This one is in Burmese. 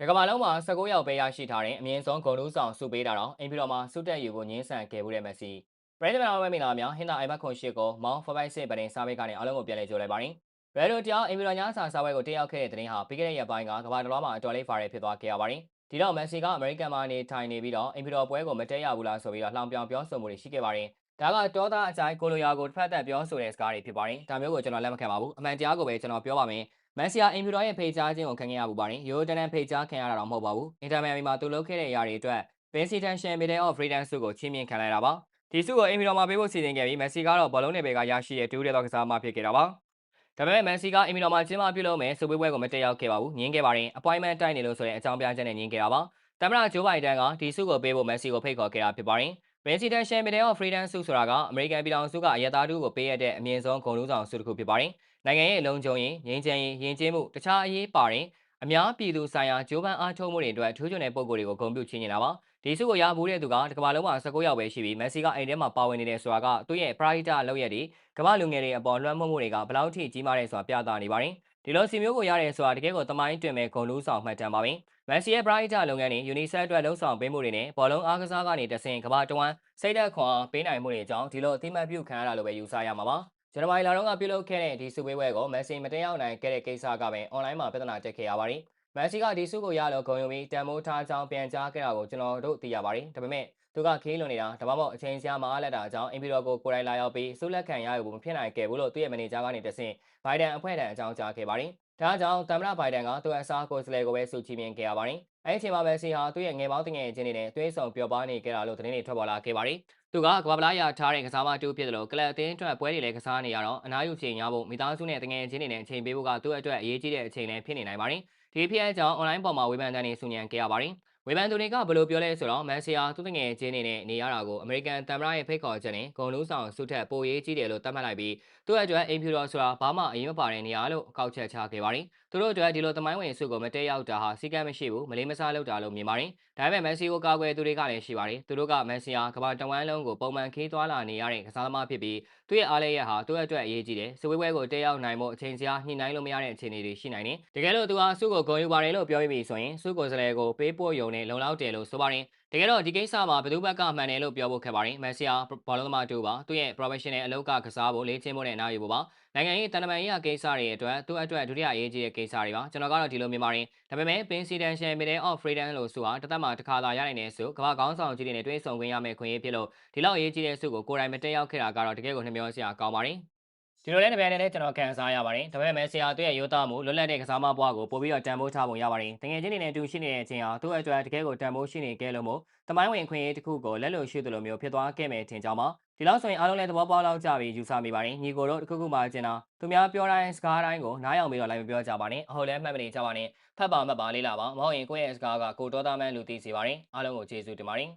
တကမ္ဘာလုံးမှာ19ယောက်ပဲရရှိထားတဲ့အမြင့်ဆုံးဂုဏ်ထူးဆောင်ဆုပေးတာတော့အင်ပီတော်မှာဆုတက်ယူကိုညှင်းဆန်ခဲ့မှုတဲ့မက်ဆီပရိသတ်များဝဲမင်္ဂလာများဟင်သာအိုင်ဘတ်ခွန်ရှိကိုမောင်ဖပိုက်စစ်ပရင်စားပေးကနေအားလုံးကိုပြန်လည်ကြိုလိုက်ပါတယ်ရဲဒိုတရားအင်ပီတော်ညာစာစာပွဲကိုတက်ရောက်ခဲ့တဲ့တဲ့င်းဟာပြီးခဲ့တဲ့ရက်ပိုင်းကကမ္ဘာတစ်လွှားမှာအတော်လေးဖာရဲဖြစ်သွားခဲ့ရပါတယ်ဒီတော့မက်ဆီကအမေရိကန်မှာနေထိုင်နေပြီးတော့အင်ပီတော်ပွဲကိုမတက်ရဘူးလားဆိုပြီးတော့လှောင်ပြောင်ပြောဆိုမှုတွေရှိခဲ့ပါတယ်ဒါကတောသားအကြိုင်ကိုလိုယာကိုတစ်ဖက်သက်ပြောဆိုတဲ့စကားတွေဖြစ်ပါတယ်ဒါမျိုးကိုကျွန်တော်လက်မခံပါဘူးအမှန်တရားကိုပဲကျွန်တော်ပြောပါမယ် မန်စီယာအင်ဖြူတော်ရဲ့ဖိတ်ကြားခြင်းကိုခံခဲ့ရပူပါတယ်ရိုဒန်န်ဖိတ်ကြားခံရတာတော့မဟုတ်ပါဘူးအင်တာမီယာမီမှာသူလုပ်ခဲ့တဲ့အရာတွေအတွက် Presidential Medal of Freedom ဆုကိုချီးမြှင့်ခံလိုက်တာပါဒီဆုကိုအင်ဖြူတော်မှာပေးဖို့စီစဉ်ခဲ့ပြီးမက်ဆီကတော့ဘောလုံးနယ်ပယ်ကရရှိတဲ့တူးတဲ့သောကစားမဖြစ်ခဲ့တာပါဒါပေမဲ့မန်စီကအင်မီတော်မှာကျင်းပပြုလုပ်မယ်ဆိုပွဲပွဲကိုမတက်ရောက်ခဲ့ပါဘူးညင်းခဲ့ပါတယ် appointment တိုက်နေလို့ဆိုတဲ့အကြောင်းပြချက်နဲ့ညင်းခဲ့တာပါတမရဂျိုးဘိုင်ဒန်ကဒီဆုကိုပေးဖို့မက်ဆီကိုဖိတ်ခေါ်ခဲ့တာဖြစ်ပါတယ် Presidential Medal of Freedom ဆုဆိုတာကအမေရိကန်ပြည်ထောင်စုကအယက်သားတူကိုပေးရတဲ့အမြင့်ဆုံးဂုဏ်ထူးဆောင်ဆုတစ်ခုဖြစ်ပါတယ် နိုင်ငံရဲ့လုံခြုံရေးငြိမ်းချမ်းရေးယဉ်ကျေးမှုတခြားအရေးပါတဲ့အများပြည်သူဆိုင်ရာဂျိုးပန်းအားထုတ်မှုတွေအတွက်ထူးချွန်တဲ့ပုံကိုယ်တွေကိုဂုဏ်ပြုချီးမြှင့်တာပါဒီစုကိုရမှုတဲ့သူကတကမ္ဘာလုံးမှာ19ယောက်ပဲရှိပြီးမက်ဆီကအိမ်ထဲမှာပါဝင်နေတဲ့ဆိုတာကသူ့ရဲ့ private လောက်ရက်တွေကမ္ဘာလူငယ်တွေအပေါ်လွှမ်းမိုးမှုတွေကဘလောက်ထိကြီးမားတဲ့ဆိုတာပြသနေပါတယ်ဒီလိုစီမျိုးကိုရတဲ့ဆိုတာတကယ်ကိုတမိုင်းတွင်မဲ့ဂုဏ်လူဆောင်မှတ်တမ်းပါပဲမက်ဆီရဲ့ private လုပ်ငန်းတွေ UNICEF အတွက်လှုံ့ဆော်ပေးမှုတွေနဲ့ဘောလုံးအားကစားကနေတဆင့်ကမ္ဘာတဝန်းစိတ်သက်ခွန်အားပေးနိုင်မှုတွေအကြောင်းဒီလိုအသိမှတ်ပြုခံရတာလို့ပဲယူဆရမှာပါဇ န်နဝါရီလတုန်းကပြုလုပ်ခဲ့တဲ့ဒီစုပွဲပွဲကိုမက်ဆီမတင်ရောက်နိုင်ခဲ့တဲ့ကိစ္စကပဲအွန်လိုင်းမှာပြဿနာတက်ခဲ့ရပါတယ်။မက်ဆီကဒီစုကိုရလို့ဂုဏ်ယူပြီးတန်မိုးထားကြောင်းပြန်ကြားခဲ့တာကိုကျွန်တော်တို့သိရပါတယ်။ဒါပေမဲ့သူကခီးလွန်နေတာဒါမှမဟုတ်အချိန်စရာမအားလက်တာအကြောင်းအင်ပီရောကိုကိုယ်တိုင်လာရောက်ပြီးဆုလက်ခံရယူဖို့မဖြစ်နိုင်ခဲ့ဘူးလို့သူ့ရဲ့မန်နေဂျာကနေတဆင့်ဘိုင်ဒန်အဖွဲ့ထံအကြောင်းကြားခဲ့ပါတယ်။ ဒါကြောင့်သမ္မတဘိုင်ဒန်ကသူ့အစားကိုယ်စားလှယ်ကိုပဲဆုချီးမြှင့်ခဲ့ရပါတယ်။အဲဒီအချိန်မှာပဲစီဟာသူ့ရဲ့ငယ်ပေါင်းတငယ်ချင်းတွေနဲ့တွဲဆောင်ပြောပါနေခဲ့တာလို့သတင်းတွေထွက်ပေါ်လာခဲ့ပါတယ်။သူကကမ္ဘာပလားရထားတဲ့ကစားမတူဖြစ်တယ်လို့ကလပ်အသင်းအတွက်ပွဲတွေလည်းကစားနေရတော့အနားယူချိန်ရဖို့မိသားစုနဲ့တငယ်ချင်းတွေနဲ့အချိန်ပေးဖို့ကသူ့အတွက်အရေးကြီးတဲ့အချိန်လည်းဖြစ်နေနိုင်ပါတယ်။ဒီဖြစ်အကြောင်းအွန်လိုင်းပေါ်မှာဝေဖန်တဲ့နေဆူညံခဲ့ရပါတယ်။ဝေဖန်သူတွေကဘယ်လိုပြောလဲဆိုတော့မန်ဆီယာသူတငယ်ချင်းနေနဲ့နေရတာကိုအမေရိကန်တမ်မရရဲ့ဖိတ်ခေါ်ချက်နဲ့ဂုံလုံးဆောင်စုထက်ပိုရေးကြီးတယ်လို့သတ်မှတ်လိုက်ပြီးသူ့အတွက်အိမ်ဖြူတော်ဆိုတာဘာမှအရေးမပါတဲ့နေရာလို့အကောက်ချက်ချခဲ့ပါတယ်။သူတို့အတွက်ဒီလိုသမိုင်းဝင်စုကိုမတက်ရောက်တာဟာစီကံမရှိဘူးမလေးမစားလုပ်တာလို့မြင်ပါတယ်။ဒါပေမဲ့မန်ဆီကိုကာကွယ်သူတွေကလည်းရှိပါတယ်။သူတို့ကမန်ဆီယာကမ္ဘာတဝန်းလုံးကိုပုံမှန်ခေးသွားလာနေရတဲ့ကစားသမားဖြစ်ပြီးသူ့ရဲ့အားလည်းရဟာသူ့အတွက်အရေးကြီးတယ်။စဝေးပွဲကိုတက်ရောက်နိုင်ဖို့အချိန်စရာညှိနှိုင်းလို့မရတဲ့အခြေအနေတွေရှိနိုင်တယ်။တကယ်လို့သူဟာစုကိုဂုဏ်ယူပါတယ်လို့ပြောပြီးဆိုရင်စုကိုစလဲကိုပေးပို့ယုံနဲ့လုံလောက်တယ်လို့ဆိုပါတယ်တကယ်တော့ဒီကိစ္စမှာဘယ်သူဘက်ကမှန်တယ်လို့ပြောဖို့ခက်ပါတယ်မက်ဆီယာဘောလုံးသမားတူပါသူရဲ့ professional အလုပ်ကကစားဖို့လေ့ကျင့်ဖို့နဲ့အနားယူဖို့ပါနိုင်ငံရေးတန်တမာရေးကိစ္စတွေအတွက်သူ့အတွက်ဒုတိယအရေးကြီးတဲ့ကိစ္စတွေပါကျွန်တော်ကတော့ဒီလိုမြင်ပါတယ်ဒါပေမဲ့ Presidential Medal of Freedom လို့ဆိုတာတသက်မှာတစ်ခါသာရနိုင်တဲ့ဆုကမ္ဘာကောင်းဆောင်ကြီးတွေနဲ့တွေ့ဆုံခွင့်ရမယ့်ခွင့်ရဖြစ်လို့ဒီလောက်အရေးကြီးတဲ့ဆုကိုကိုယ်တိုင်မတက်ရောက်ခဲ့တာကတော့တကယ်ကိုနှမျောစရာကောင်းပါတယ် ဒီလိုလဲတစ်ပြိုင်နက်တည်းကျွန်တော်ခံစားရပါတယ်ဒါပေမဲ့ဆရာသူ့ရဲ့ရိုးသားမှုလွတ်လပ်တဲ့ကစားမဘွားကိုပို့ပြီးတော့တန်ဖိုးထားပုံရပါတယ်တကယ်ချင်းနေနဲ့တူရှိနေတဲ့အချိန်ဟာသူ့အတွက်တကယ်ကိုတန်ဖိုးရှိနေခဲ့လို့မို့တမိုင်းဝင်ခွင့်ရေးတစ်ခုကိုလက်လို့ရှိသလိုမျိုးဖြစ်သွားခဲ့မယ်ထင်ကြောင်းပါဒီလောက်ဆိုရင်အားလုံးလည်းသဘောပေါက်လောက်ကြပြီးယူဆမိပါတယ်ညီကိုတို့တစ်ခုခုမှကျင်တာသူများပြောတိုင်းစကားတိုင်းကိုနားယောင်ပြီးတော့လိုက်မပြောကြပါနဲ့အဟုတ်လည်းမှတ်မနေကြပါနဲ့ဖတ်ပါမှတ်ပါလေးလာပါမဟုတ်ရင်ကိုယ့်ရဲ့စကားကကိုတော်သားမှန်းလူသိစေပါတယ်အားလုံးကိုကျေးဇူးတင်ပါတယ်